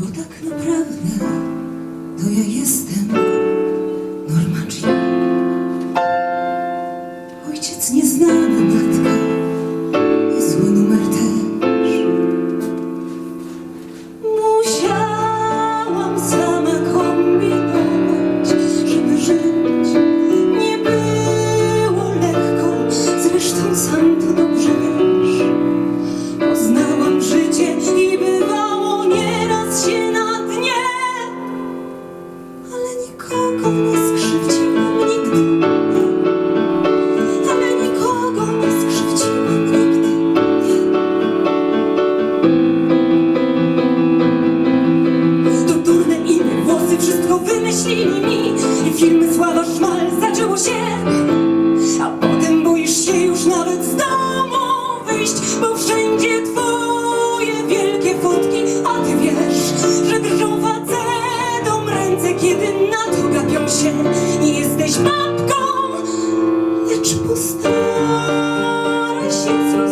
bo tak naprawdę to ja jestem Norma Ojciec nieznany, tatka i zły numer też. Musiałam sama kombinować, żeby żyć. Nie było lekko, zresztą sam to się na dnie, ale nikogo nie skrzywdziłam nigdy. Ale nikogo nie skrzywdziłam nigdy. To durne imię, włosy, wszystko wymyślili mi. I firmy Sława Szmal zaczęło się. Się jesteś babką. Lecz postaraj się zrozumieć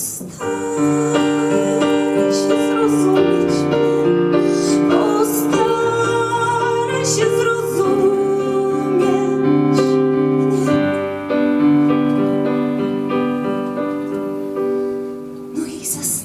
Postaraj się zrozumieć mnie, się zrozumieć. No i.